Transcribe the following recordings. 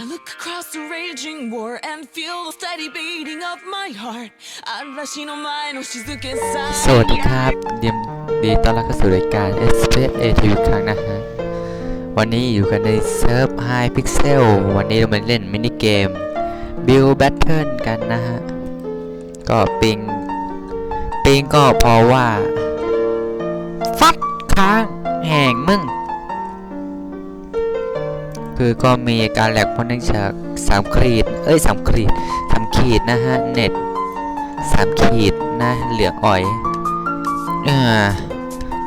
I look across the raging war and feel the steady beating of my heart 嵐の前の静けさ สวัสดีครับยินดีต้อนรับเข้าสู่รายการ s p a a ทีวีครั้งนะฮะ วันนี้อยู่กันในเซิร์ฟ High Pixel วันนี้เรามาเล่นมินิเกม Build Battle กันนะฮะ ก็ปิง ปิงก็เพราะว่า ฟัดค้างแห่งมึง คือก็มีการแหลกเพราะเนื่องจากสามขีดเอ้ยสามขีดสามขีดนะฮะเน็ตสามขีดนะเหลืองอ่อยเออ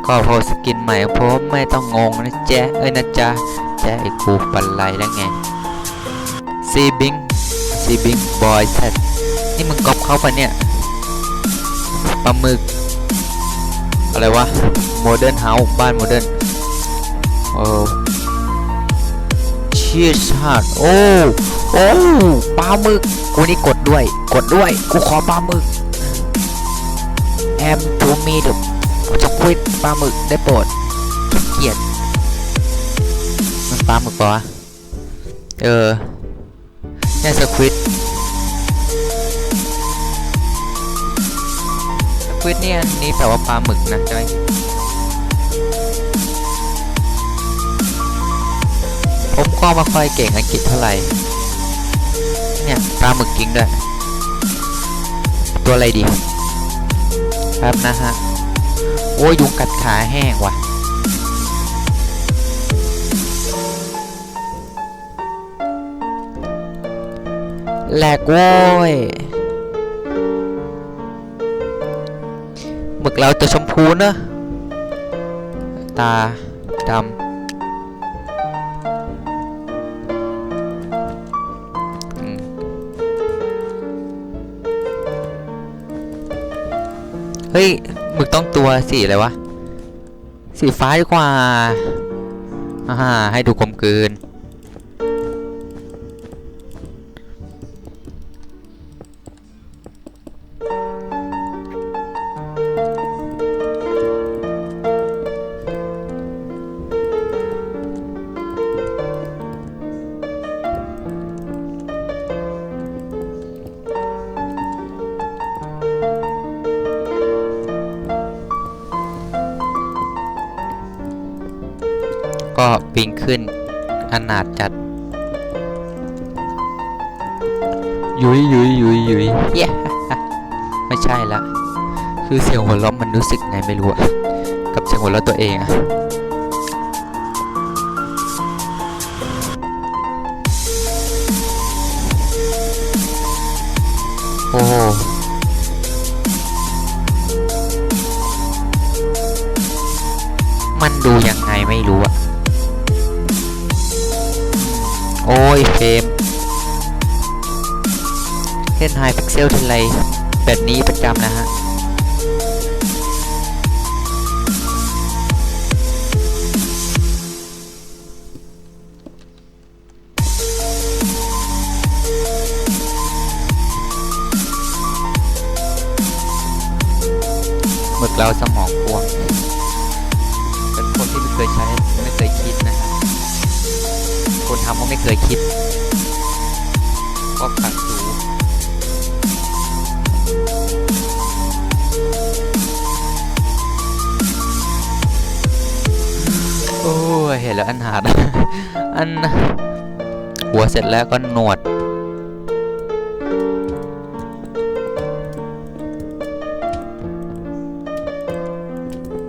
ก็โพสกินใหม่เพราะไม่ต้องงงนะแจ๊เอ้ยนะจ๊ะแจ๊ไอ้กูปันไลแล้วไงซีบิงซีบิงบอยแซดนี่มึงก๊อปเขาปะเนี่ยปลาหมึกอะไรวะโมเดิร์นเฮาส์บ้านโมเดิร์นโอ้ ชียร์ชาติโอ้โอ้ปลาหมึกกูนี่กดด้วย กดด้วย กูขอปลาหมึกแอมทูมีเดสควิดปลาหมึกได้โปรดเกียดมันปลาหมึกปะเออเนี่ยสควิดสควิดเนี่ยนี่แปลว่าปลาหมึกนะใช่ไหม ผมก็ไม่ค่อยเก่งอังกฤษเท่าไหร่ เนี่ยปลาหมึกจริงด้วย ตัวอะไรดี ครับนะฮะ โอ้ยยุงกัดขาแห้งว่ะ แหลกโว้ยหมึกเราจะชมพูเนอะ ตาดำ เฮ้ยมึกต้องตัวสีอะไรวะ สีฟ้าดีกว่าอ่าให้ดูกลมกลืน ขึ้น อนาถจัด ยุยยุยยุยยุยเย้ไม่ใช่ละคือเสียงหัวเราะมันรู้สึกไงไม่รู้อะกับเสียงหัวเราะตัวเองอะโอ้โหมันดูยังไงไม่รู้อะ โอ้ยเฟรมเล่นไฮพิกเซลทีไรแบบนี้ประจำนะฮะ ยเห็นแล้วอันหาดอันหัวเสร็จแล้วก็หนวด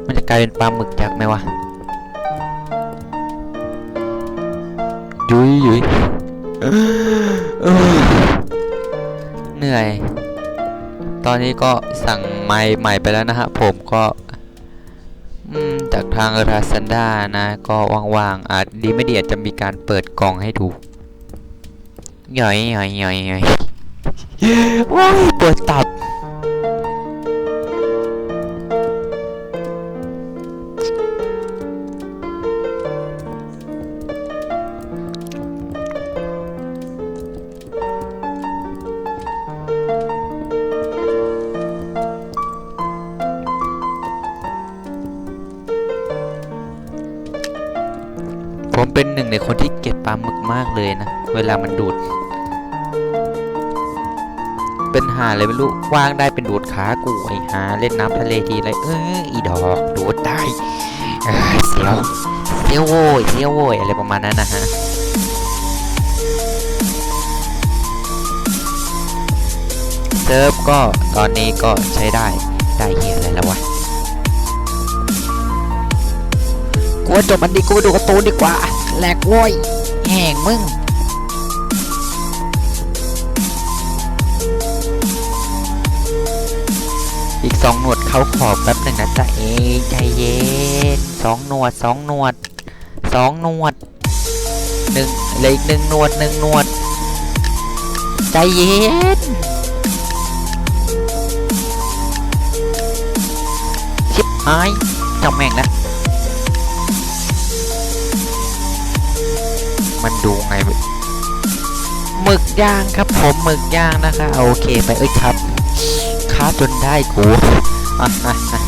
มันจะกลายเป็นปลาหมึกยักษ์ไหมวะ ยุยยุยเอ้ยเหนื่อย ตอนนี้ก็สั่งไม้ใหม่ไปแล้วนะฮะ ผมก็ จากทางราซันดานะ ก็ว่างๆอาจดีไม่ดีอาจจะมีการเปิดกล่องให้ดูหย่อยหย่อยหย่อยหย่อยว้ายปวดตับ งในคนที่เก็บปลาหมึกมากเลยนะ เวลามันดูด เป็นหาเลยไม่รู้ว่างได้เป็นดูดขากูไอ้หาเล่นน้ำทะเลทีไรเอออีดอกดูดได้เสียวเสียวโว้ยเสียวโว้ยอะไรประมาณนั้นนะฮะเซิร์ฟก็ตอนนี้ก็ใช้ได้ได้เฮียอะไรแล้ววะกูจบมันดีกูไปดูการ์ตูนดีกว่า แหลกโว้ยแห่งมึงอีกสองหนวดเขาขอแป๊บหนึ่งนะจ๊ะเองใจเย็นสองหนวดสองหนวดสองหนวดหนึ่งเลยอีกหนึ่งหนวดหนึ่งหนวด ใจเย็นชิบหายจ้าแม่งนะ มันดูไงหมึกย่างครับผมหมึกย่างนะคะโอเคไปเอ้ยครับค้าจนได้กูอะอะอะ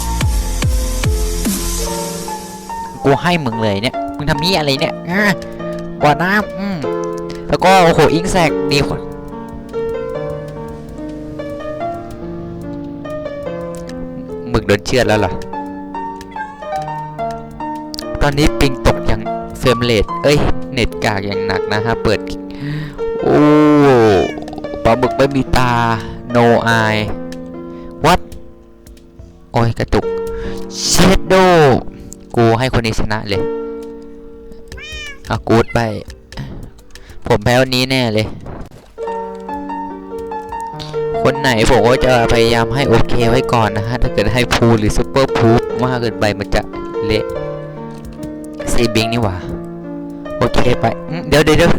กูให้มึงเลยเนี่ยมึงทำนี้อะไรเนี่ยอะบ่อน้ำอืมแล้วก็โอ้โหอิงแซกดีคนหมึกโดนเชือดแล้วเหรอตอนนี้ปิงตกอย่างเฟรมเรทเอ้ย เน็ตกากอย่างหนักนะฮะ เปิด โอ้ปลาหมึกไม่มีตา no eye what โอ้ย กระตุก shadow กูให้คนนี้ชนะเลยอะกูดไป ผมแพ้วันนี้แน่เลย คนไหนผมก็จะพยายามให้โอเคไว้ก่อนนะฮะ ถ้าเกิดให้พูหรือซุปเปอร์พูมากเกินไปมันจะเละซีบิงนี่หว่า โอเคไป เดี๋ยวเดี๋ยว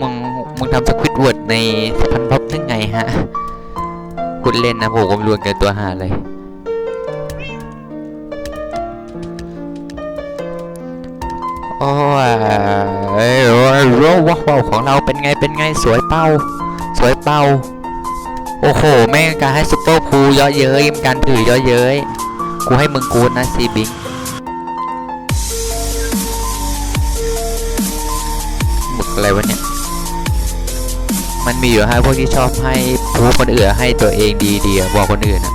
มึงมึงทำสควิตเวิร์ดในพันพับได้ไงฮะคุณเล่นนะผมก็ไม่รู้เกินตัวหาเลยโอ้ยเอ้ยโอ้ยโอ้ยว้าวว้าวของเราเป็นไงเป็นไงสวยเป้า สวยเป้า โอ้โห แม่งการให้ซุปเปอร์พูเยอะเย้ยการถือเยอะเย้ยกูให้มึงกูนะซีบิง อะไรวะเนี่ย มันมีอยู่ให้พวกที่ชอบให้พูดคนอื่นให้ตัวเองดีๆบอกคนอื่นอะ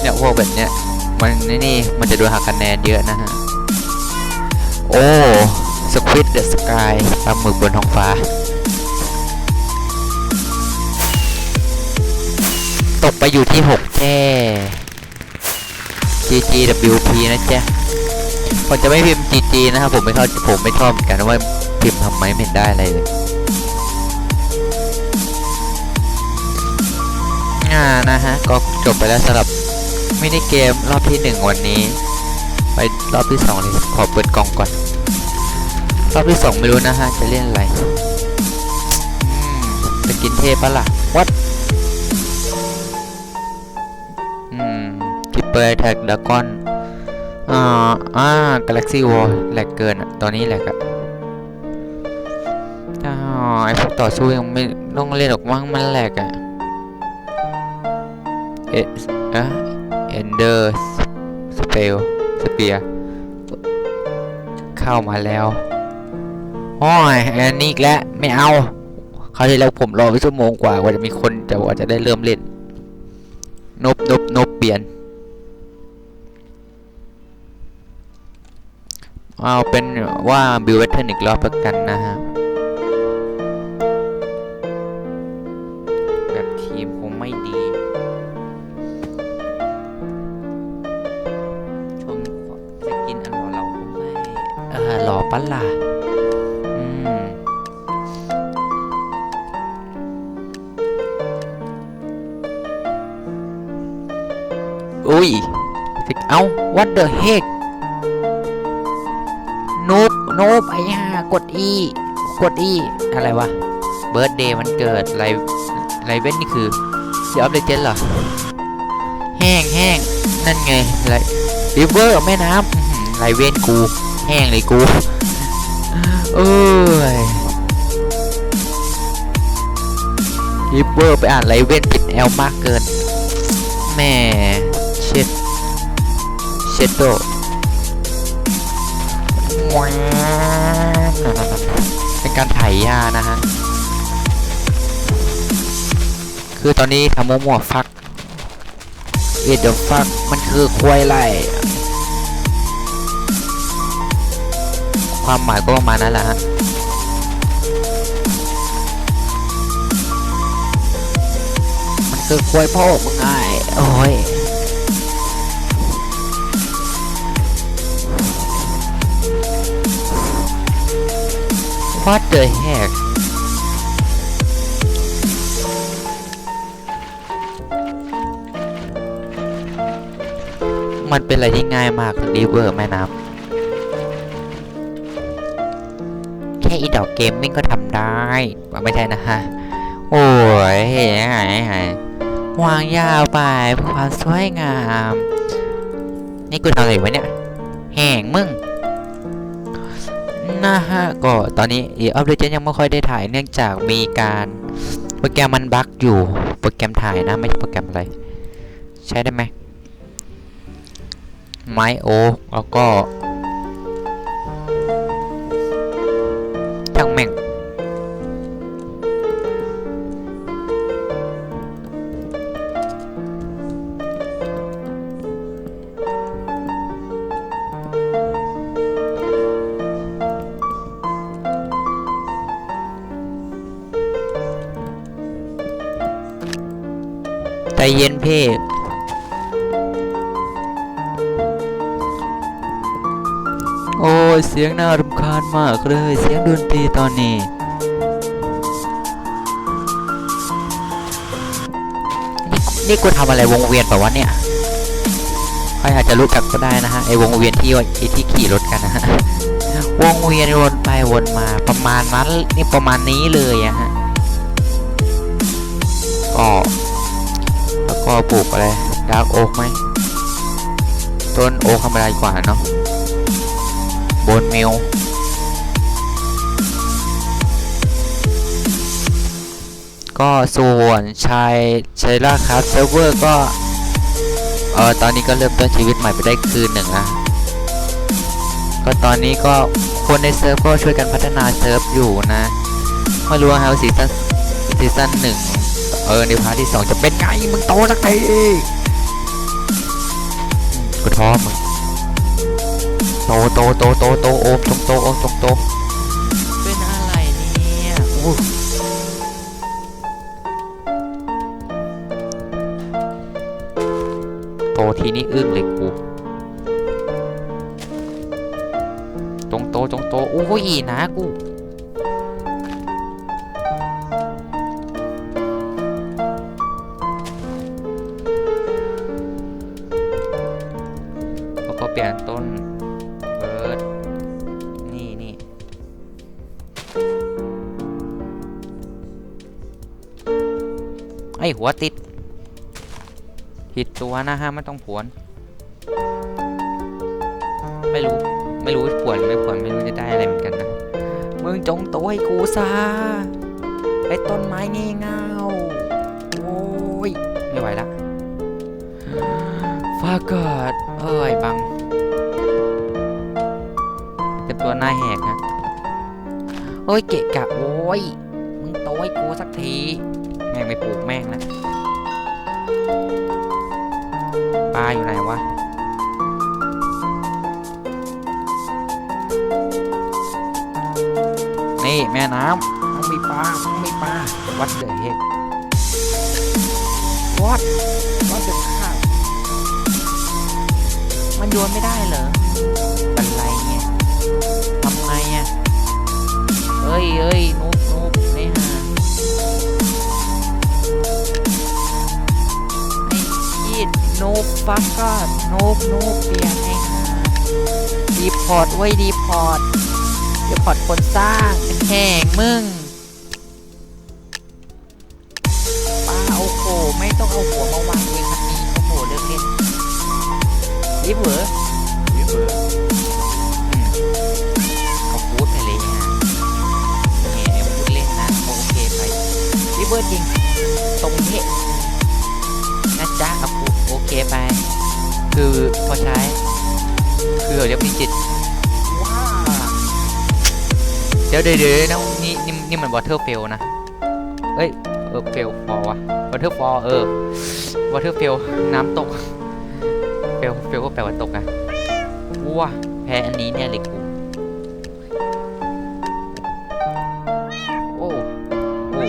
เนี่ยพวกแบบเนี้ยมันนี่นี่มันจะโดนหักคะแนนเยอะนะฮะ โอ้สควิตเดอะสกายปลาหมึกบนท้องฟ้า ตกไปอยู่ที่ 6 แค่ GGWP นะจ๊ะ ผมจะไม่พิมพ์ GG นะครับผมไม่เข้าผมไม่ชอบเหมือนกันว่าพิมพ์ทำไมไม่เห็นได้อะไรเลยอ่านะฮะก็จบไปแล้วสำหรับมินิเกมรอบที่หนึ่งวันนี้ ไปรอบที่สองเลยขอเปิดกล่องก่อน รอบที่สองไม่รู้นะฮะ จะเล่นอะไรจะกินเทพปะล่ะวัดอืมคิปเปอร์แท็กดากอน อ่าอ่า Galaxy War แหลกเกินอะตอนนี้แหลกอะอ้าไอพวกต่อสู้ยังไม่ต้องเล่นหรอกมั้งมันแหลกอะเอะอะเอนเดอร์สเปลสเปียเข้ามาแล้วโอ้ยอันนี้อีกแล้วไม่เอาคราที่แล้วผมรอไปชั่วโมงกว่า กว่าจะมีคนจะว่าจะได้เริ่มเล่นนบนบนบเปลี่ยน เอาเป็นว่าบิวเวทเทนอีกรอบแล้วกันนะฮะแบบทีมคงไม่ดีชมจะกินอันหล่อเราคงไม่เออหล่อปะล่ะอืมอุ้ยเอ้า what the heck กด E อะไรวะเบิร์ดเดย์มันเกิดไรไรเว้นนี่คือเสียออฟเลเจนเหรอ แห้งแห้งนั่นไงไรริเวอร์แม่น้ำไรเว้นกู แห้งเลยกูเอ้ยริเวอร์ไปอ่านไรเว้นปิดแอลมากเกินแม่เช็ดเช็ดโดว้าว การไถหญ้านะฮะ คือตอนนี้ทำมั่วๆฟักเอเดอร์ฟักมันคือควายไล่ความหมายก็ประมาณนั้นแหละฮะมันคือควยพ่อมึงไงโอ้ย What the heck มันเป็นอะไรที่ง่ายมากรีเวอร์แม่น้ำแค่อีดอกเกมมิ่งก็ทำได้ไม่ใช่นะฮะ โอ้ยหายหายวางยาวไปเพื่อความสวยงาม นี่กูทำอะไรอยู่วะเนี่ย แห่งมึง นะฮะ ก็ตอนนี้อีออฟเลเจนยังไม่ค่อยได้ถ่ายเนื่องจากมีการโปรแกรมมันบั๊กอยู่ โปรแกรมถ่ายนะ ไม่ใช่โปรแกรมอะไร ใช้ได้ไหมไมโอแล้วก็ เพ่โอ้ยเสียงน่ารำคาญมากเลย เสียงดนตรีตอนนี้ นี่นี่กูทำอะไรวงเวียนเปล่าวะเนี่ยใครอาจจะรู้จักก็ได้นะฮะไอวงเวียนที่ว่าไอที่ขี่รถกันนะฮะวงเวียนวนไปวนมาประมาณนั้นนี่ประมาณนี้เลยอะฮะก็ ก็ปลูกอะไรดาร์กโอ๊กไหมต้นโอ๊กธรรมดาดีกว่าเนาะบนมิลก็ส่วนชายชายล่าครับเซิร์ฟเวอร์ก็เออตอนนี้ก็เริ่มต้นชีวิตใหม่ไปได้คืนหนึ่งนะก็ตอนนี้ก็คนในเซิร์ฟก็ช่วยกันพัฒนาเซิร์ฟอยู่นะไม่รู้ว่าเฮาซีซั่นซีซั่นหนึ่ง เออในพาร์ทที่สองจะเป็นไงมึงโตสักทีอืมกูท้อมึงโตโตโตโตโตโอมจงโตโอมจงโตเป็นอะไรเนี่ยอู้โตทีนี้อึ้งเลยกูจงโตจงโตโอ้ยนะกู อหัวติด ผิดตัวนะฮะไม่ต้องผวน ไม่รู้ ไม่รู้ผวนหรือไม่ผวนไม่รู้จะได้อะไรเหมือนกันนะ มึงจงโตวให้กูซะไอ้ต้นไม้งี่เง่าโอ้ย ไม่ไหวละฟาเกิดเอ้ยบังเป็นตัวหน้าแหกฮะเฮ้ยเกะกะโว้ย ม่งไม่ปลูกแม่งนะปลาอยู่ไหนวะนี่แม่น้ำต้องมีปลาต้องมีปลาวัดเดือดเฮกวัดวัดเดือดข้าวมันโยนไม่ได้เหรอบันไลเนี่ยทำไงอะเอ้ยเอ้ยนุ โนบฟักก็นุบนุบเปลี่ยนไอ้ห่าดีพอร์ตไว้ดีพอร์ตดีพอร์ตคนสร้างเป็นแห่งมึง พูดโอเคไป คือพอใช้ คือเรียกมีจิตเดี๋ยวเดี๋ยวนะนี่นี่นี่มันวอเตอร์เฟลนะเอ้ยเออเฟลฟอลวะวอเตอร์ฟอลเออวอเตอร์เฟลน้ำตกเฟลเฟลก็แปลว่าตกอะว้าแพ้อันนี้เนี่ยเลยกูโอ้โอ้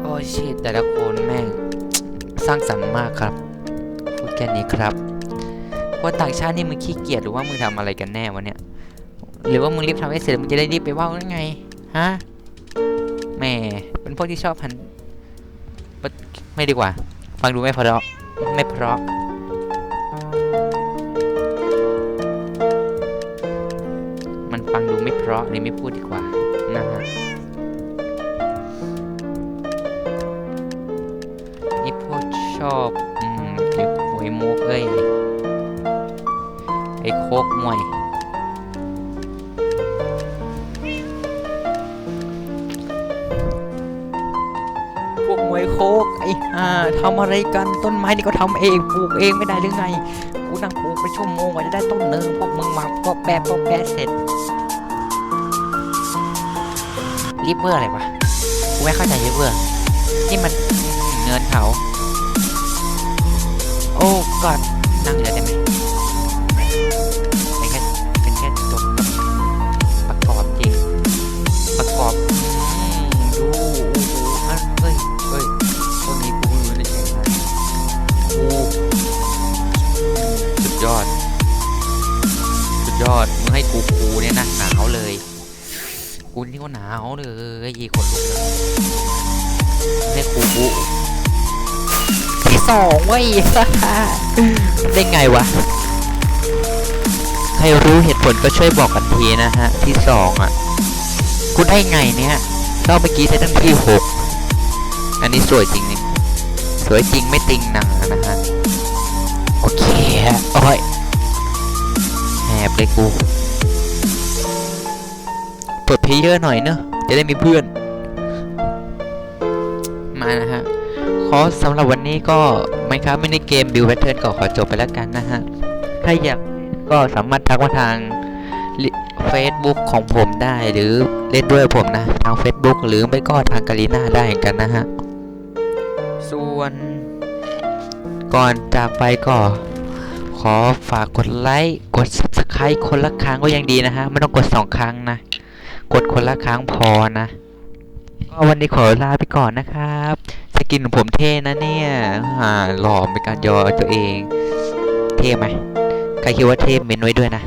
โอ้ชิตแต่ละคนแม่ง สร้างสรรค์มากครับพูดแค่นี้ครับคนต่างชาตินี่มึงขี้เกียจหรือว่ามึงทำอะไรกันแน่วะเนี่ยหรือว่ามึงรีบทำให้เสร็จมึงจะได้รีบไปว่าวนั่นไงฮะแหม่เป็นพวกที่ชอบพันไม่ดีกว่า ฟังดูไม่เพราะไม่เพราะมันฟังดูไม่เพราะเลยไม่พูดดีกว่านะฮะ ชอบอืมไอ้หวยมุกเอ้ยไอ้โคกมวยพวกมวยโคกไอ้ห่าทำอะไรกันต้นไม้นี่ก็ทำเองปลูกเองไม่ได้หรือไงกูนั่งปลูกไปชั่วโมงกว่าจะได้ต้นหนึ่งพวกมึงมาก็แปะก็แปะเสร็จรีบเบอร์อะไรวะกูไม่เข้าใจรีบเบอร์นี่มันเนินเขา กอดนั่งเหลือได้ไหมเป็นแค่เป็นแค่จบประกอบจริง ประกอบดูอ้โหอันเฮ้ยเฮ้ยคนนี้กูไม่รู้ได้ยังไงโอ้สุดยอด สุดยอดมึงให้กูกูเนี่ยนะหนาวเลยกูนี่ก็หนาวเลยยีคนลุกเลยให้กูกู สองเว้ยได้ไงวะ ใครรู้เหตุผลก็ช่วยบอกกันทีนะฮะ ที่สองอะกูได้ไงเนี่ยรอบเมื่อกี้ได้ตั้งที่หกอันนี้สวยจริงนี่สวยจริงไม่ติงหนังนะฮะ โอเคโอ้ยแหบเลยกูเปิดเพลเยอร์หน่อยเนอะจะได้มีเพื่อน ขอสำหรับวันนี้ก็ไม่ครับไม่ในเกม Build Pattern ก็ขอจบไปแล้วกันนะฮะ ถ้าอยากก็สามารถทักมาทาง Facebook ของผมได้หรือเล่นด้วยผมนะ ทาง Facebook หรือไม่ก็ทางกาลีน่าได้เหมือนกันนะฮะ ส่วนก่อนจากไปก็ขอฝากกดไลค์ กด Subscribe คนละครั้งก็ยังดีนะฮะ ไม่ต้องกดสองครั้งนะ กดคนละครั้งพอนะก็วันนี้ขอลาไปก่อนนะครับ กินของผมเท่นะเนี่ยอ่าหล่อเป็นการยอตัวเอง เท่ไหมใครคิดว่าเท่เมนไว้ด้วยนะ